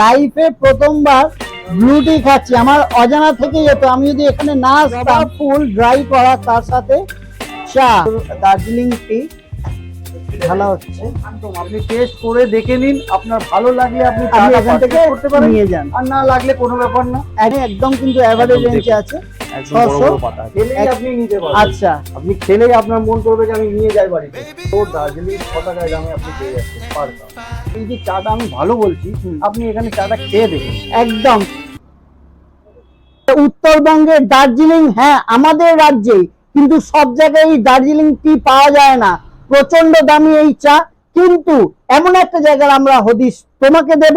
লাইফে প্রথমবার ব্লুটি খাচ্ছি। আমার অজানা থেকে যেত আমি যদি এখানে না আসতাম ফুল ড্রাই করা তার সাথে চা দার্জিলিং টি ভালো হচ্ছে। আপনি টেস্ট করে দেখে নিন আপনার ভালো লাগলে আপনি এখান থেকে করতে পারেন নিয়ে যান। আর না লাগলে কোনো ব্যাপার না। একদম কিন্তু অ্যাভারেজ রেঞ্জে আছে। একদম বড় বড় পাতা আপনি নিতে পারবেন। আচ্ছা। আপনি খেলেই আপনার মন করবে যে আমি নিয়ে যাই বাড়িতে। তো দার্জিলিং ছ টাকায় দামে আপনি পেয়ে যাচ্ছেন পার কাপ। এই যে চাটা আমি ভালো বলছি আপনি এখানে চাটা খেয়ে দেখুন। একদম। উত্তরবঙ্গের দার্জিলিং হ্যাঁ আমাদের রাজ্যেই কিন্তু সব জায়গায় এই দার্জিলিং টি পাওয়া যায় না। প্রচণ্ড দামি এই চা কিন্তু এমন একটা জায়গার আমরা হদিস তোমাকে দেব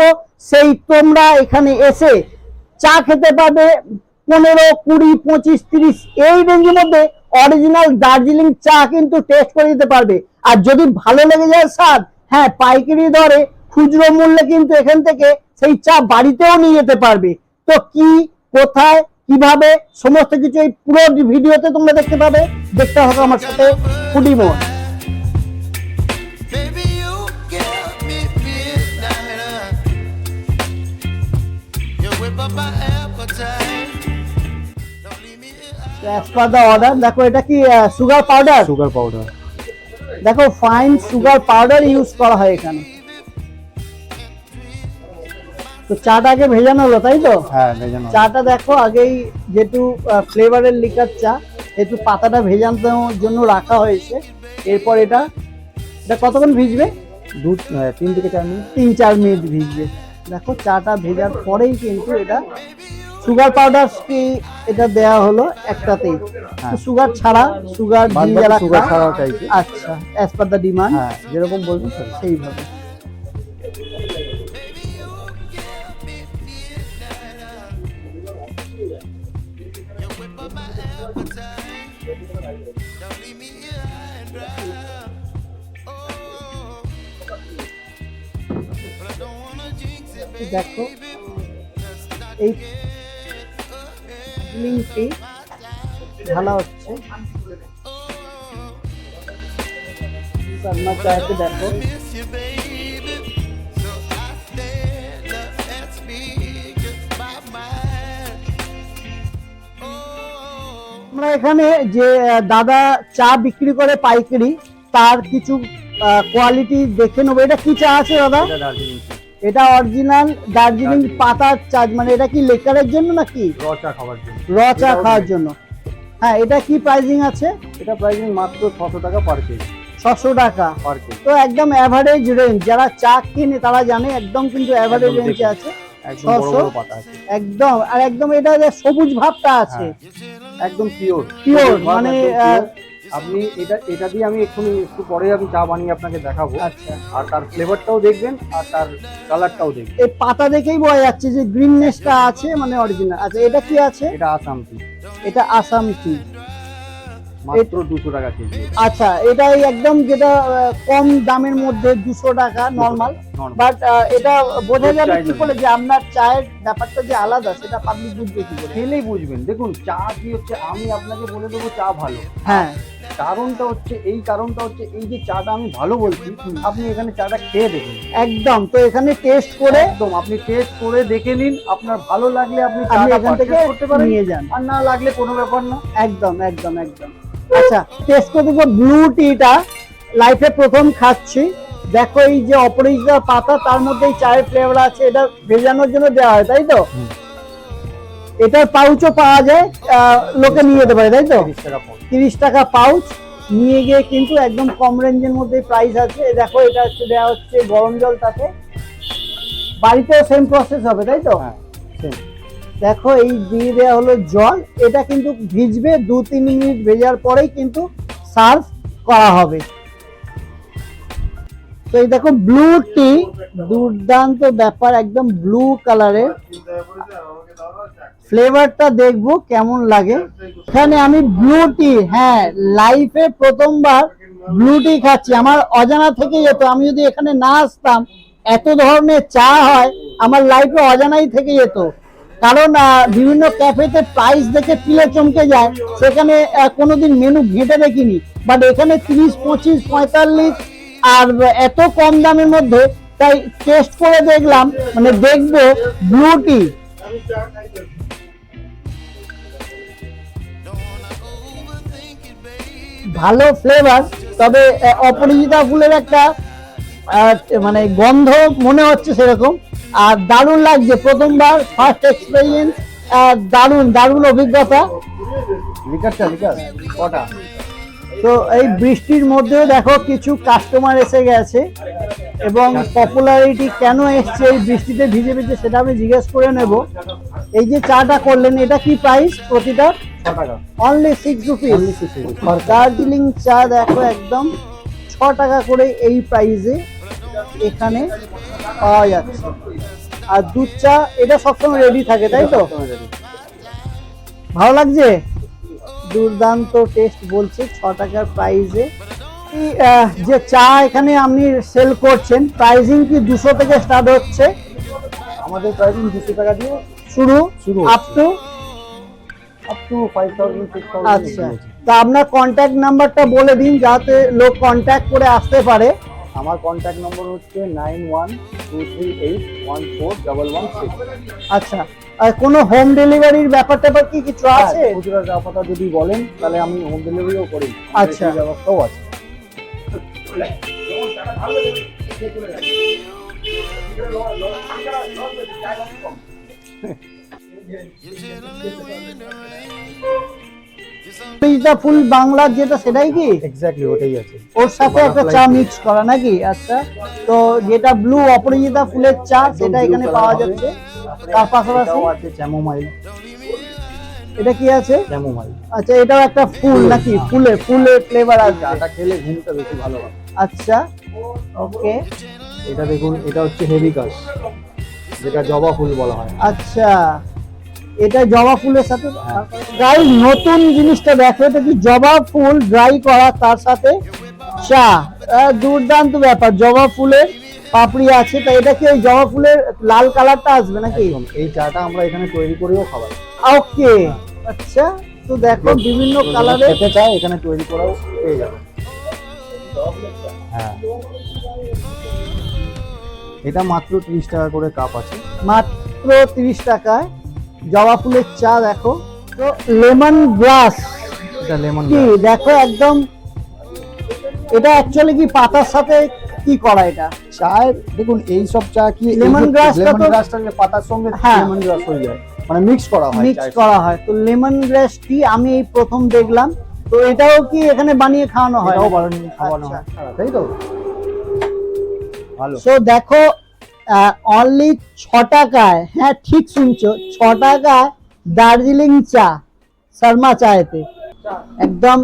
সেই তোমরা এখানে এসে চা খেতে পাবে পনেরো, কুড়ি, পঁচিশ, তিরিশ, এই রেঞ্জের মধ্যে অরিজিনাল দার্জিলিং চা কিন্তু টেস্ট করে দিতে পারবে। আর যদি ভালো লেগে যায় স্বাদ হ্যাঁ পাইকারি দরে খুচরো মূল্যে কিন্তু এখান থেকে সেই চা বাড়িতেও নিয়ে যেতে পারবে। তো কি, কোথায়, কীভাবে, সমস্ত কিছু এই পুরো ভিডিওতে তোমরা দেখতে পাবে। দেখতে হবে আমার সাথে ফুডিমোর অ্যাজ পার দ্য অর্ডার দেখো এটা কি সুগার পাউডার সুগার পাউডার দেখো ফাইন সুগার পাউডার ইউজ করা হয় এখানে। তো চাটা আগে ভেজানো হলো তাই তো? হ্যাঁ ভেজানো চাটা দেখো আগেই যেহেতু ফ্লেভারের লিকার চা একটু পাতাটা ভেজানোর জন্য রাখা হয়েছে। এরপর এটা এটা কতক্ষণ ভিজবে? দু তিন থেকে চার মিনিট। তিন চার মিনিট ভিজবে। দেখো চাটা ভেজার পরেই কিন্তু এটা সুগার পাউডার কি এটা দেয়া হলো একটাতেই। হ্যাঁ। সুগার ছাড়া সুগার সুগার ছাড়া চাইছি আচ্ছা অ্যাজ পার দ্য ডিমান্ড হ্যাঁ যেরকম বলব স্যার সেইভাবে। দেখো ঢালা হচ্ছে। দেখো আমরা এখানে যে দাদা চা বিক্রি করে পাইকারি তার কিছু কোয়ালিটি দেখে নেব। এটা কি চা আছে দাদা? এটা অরিজিনাল দার্জিলিং। পাতার চা মানে এটা কি লেকারের জন্য নাকি? র চা খাবার জন্য। র চা খাওয়ার জন্য। হ্যাঁ এটা কি প্রাইসিং আছে? এটা প্রাইসিং মাত্র ছশো টাকা পার কেজি ছশো টাকা। পার কেজি তো একদম অ্যাভারেজ রেঞ্জ যারা চা কিনে তারা জানে একদম কিন্তু অ্যাভারেজ রেঞ্জে আছে। একদম আর একদম এটা যে সবুজ ভাবটা আছে। হ্যাঁ। একদম পিওর পিওর মানে, আপনি এটা এটা দিয়ে আমি এক্ষুনি একটু পরে আমি চা বানিয়ে আপনাকে দেখাবো। আচ্ছা। আর তার ফ্লেভারটাও দেখবেন আর তার কালারটাও দেখবেন। এই পাতা দেখেই বোঝা যাচ্ছে যে গ্রিননেসটা আছে মানে অরিজিনাল আচ্ছা এটা কি আছে? এটা আসাম টি এটা আসাম টি মাত্র দুশো টাকা কেজি আচ্ছা এটা এই একদম যেটা কম দামের মধ্যে দুশো টাকা নর্মাল বাট এটা বোঝা যাবে কি বলে যে আপনার চায়ের ব্যাপারটা যে আলাদা সেটা পাবলিক বুঝবে কি করে? খেলেই বুঝবেন। দেখুন চা কি হচ্ছে আমি আপনাকে বলে দেবো চা ভালো। হ্যাঁ। কারণটা হচ্ছে এই কারণটা হচ্ছে এই যে চাটা আমি ভালো বলছি আপনি এখানে চাটা খেয়ে দেখুন। একদম তো এখানে টেস্ট করে একদম আপনি টেস্ট করে দেখে নিন আপনার ভালো লাগলে আপনি চাটা এখান থেকে করতে পারেন নিয়ে যান। আর না লাগলে কোনো ব্যাপার না। একদম একদম একদম। আচ্ছা টেস্ট করে দেখব ব্লু টিটা লাইফে প্রথম খাচ্ছি। দেখো এই যে অপরিচিত পাতা তার মধ্যে এই চায়ের ফ্লেভার আছে এটা ভেজানোর জন্য দেওয়া হয় তাই তো। এটার পাউচও পাওয়া যায় আহ, লোকে নিয়ে যেতে পারে তাই তো? তিরিশ টাকা পাউচ। নিয়ে গিয়ে কিন্তু একদম কম রেঞ্জের মধ্যে প্রাইস আছে। দেখো এটা হচ্ছে দেওয়া হচ্ছে গরম জল তাতে। বাড়িতেও সেম প্রসেস হবে তাই তো? হ্যাঁ দেখো এই দিয়ে দেওয়া হলো জল। এটা কিন্তু ভিজবে দু তিন মিনিট ভেজার পরেই কিন্তু সার্ভ করা হবে। তো এই দেখো ব্লু টি দুর্দান্ত ব্যাপার একদম ব্লু কালারের ফ্লেভারটা দেখব কেমন লাগে। এখানে আমি ব্লু টি হ্যাঁ লাইফে প্রথমবার ব্লু টি খাচ্ছি। আমার অজানা থেকে যেত, আমি যদি এখানে না আসতাম, এত ধরনের চা হয়, আমার লাইফে অজানাই থেকে যেত। কারণ বিভিন্ন ক্যাফেতে প্রাইস দেখে পিলে চমকে যায়। সেখানে কোনোদিন মেনু ঘেঁটে দেখিনি। বাট এখানে তিরিশ, পঁচিশ, পঁয়তাল্লিশ, আর এত কম দামের মধ্যে, তাই টেস্ট করে দেখলাম। মানে দেখব ব্লু টি ভালো ফ্লেভার তবে আহ, অপরাজিতা ফুলের একটা মানে গন্ধ মনে হচ্ছে সেরকম। আর দারুণ লাগছে প্রথমবার ফার্স্ট এক্সপেরিয়েন্স দারুণ দারুণ অভিজ্ঞতা। তো এই বৃষ্টির মধ্যেও দেখো কিছু কাস্টমার এসে গেছে এবং পপুলারিটি কেন এসছে এই বৃষ্টিতে ভিজে ভিজে সেটা আমি জিজ্ঞেস করে নেব। এই যে চাটা করলেন এটা কি প্রাইস প্রতিটা? অনলি সিক্স রুপিস দার্জিলিং চা দেখো একদম ছ টাকা করে এই প্রাইসে এখানে পাওয়া যাচ্ছে। আর দুধ চা এটা সবসময় রেডি থাকে তাই তো? ভালো লাগছে? দুর্দান্ত টেস্ট বলছে ছ টাকার প্রাইসে যে চা এখানে আপনি সেল করছেন প্রাইসিং কি দুশো থেকে স্টার্ট হচ্ছে? আমাদের প্রাইসিং দুশো টাকা দিয়ে শুরু? শুরু up to up to five thousand six আচ্ছা। তা আপনার কন্ট্যাক্ট নাম্বারটা বলে দিন যাতে লোক কন্ট্যাক্ট করে আসতে পারে। আমার কন্ট্যাক্ট নম্বর হচ্ছে nine one two three eight one four double one six আচ্ছা। আর কোনো হোম ডেলিভারির ব্যাপার ট্যাপার কি কিছু আছে? খুচরা পাতা যদি বলেন তাহলে আমি হোম ডেলিভারিও করি। আচ্ছা। ব্যবস্থাও আছে। পিজা ফুল বাংলার যেটা সেটাই কি? এক্স্যাক্টলি ওটাই আছে। ওর সাথে একটা চা মিক্স করা নাকি? আচ্ছা তো যেটা ব্লু অপরাজিতা ফুলের চা সেটা এখানে পাওয়া যাচ্ছে। তার পাশাপাশি আছে চ্যামোমাইল এটা কি আছে? চ্যামোমাইল আচ্ছা এটাও একটা ফুল নাকি? ফুলে ফুলের ফ্লেভার আছে। চাটা খেলে ঘুমটা বেশি ভালো হয়। আচ্ছা ওকে এটা দেখুন এটা হচ্ছে হেভি যেটা জবা ফুল বলা হয়। আচ্ছা। এটা জবা ফুলের সাথে গাইস নতুন জিনিসটা দেখো এটা কি জবা ফুল ড্রাই করা তার সাথে চা। দুর্দান্ত ব্যাপার জবা ফুলের পাপড়ি আছে। তা এটা কি ওই জবা ফুলের লাল কালারটা আসবে নাকি? এই চাটা আমরা এখানে তৈরি করেও খাওয়াই ওকে আচ্ছা তো দেখো বিভিন্ন কালারের খেতে চায় এখানে তৈরি করেও পেয়ে যাবে। হ্যাঁ। এটা মাত্র ত্রিশ টাকা করে কাপ আছে। মাত্র তিরিশ টাকায়। জবা ফুলের চা দেখো। তো লেমন এটা লেমন কি দেখো একদম এটা অ্যাকচুয়ালি কি পাতার সাথে কি করা এটা? চায়ের দেখুন এই সব চা কি লেমন তো- গ্রাসটা পাতার সঙ্গে হ্যাঁ। লেমন গ্রাস হয়ে যায়। মানে মিক্স করা হয় মিক্স করা হয়। তো লেমন গ্রাস টি আমি এই প্রথম দেখলাম। তো এটাও কি এখানে বানিয়ে খাওয়ানো হয়? এটাও বানানো খাওয়ানো আচ্ছা। হয়। তাই তো? ভালো। সো দেখো অনলি ছ টাকায় হ্যাঁ ঠিক শুনছো ছ টাকায় দার্জিলিং চা শর্মা চায়েতে। একদম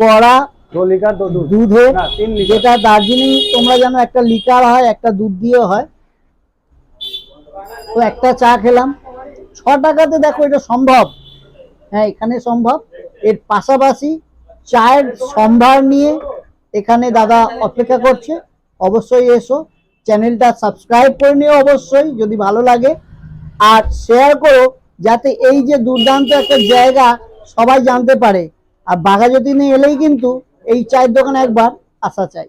কড়া দুধ যেটা দার্জিলিং তোমরা জানো একটা লিকার হয় একটা দুধ দিয়ে হয়। তো একটা চা খেলাম। ছ টাকাতে দেখো এটা সম্ভব। হ্যাঁ এখানে সম্ভব। এর পাশাপাশি চায়ের সম্ভার নিয়ে এখানে দাদা অপেক্ষা করছে। অবশ্যই এসো। চ্যানেলটা সাবস্ক্রাইব করে নিও অবশ্যই, যদি ভালো লাগে। আর শেয়ার করো, যাতে এই যে দুর্দান্ত একটা জায়গা সবাই জানতে পারে। আর বাঘাযতীনে এলেই কিন্তু এই চায়ের দোকানে একবার আসা চাই।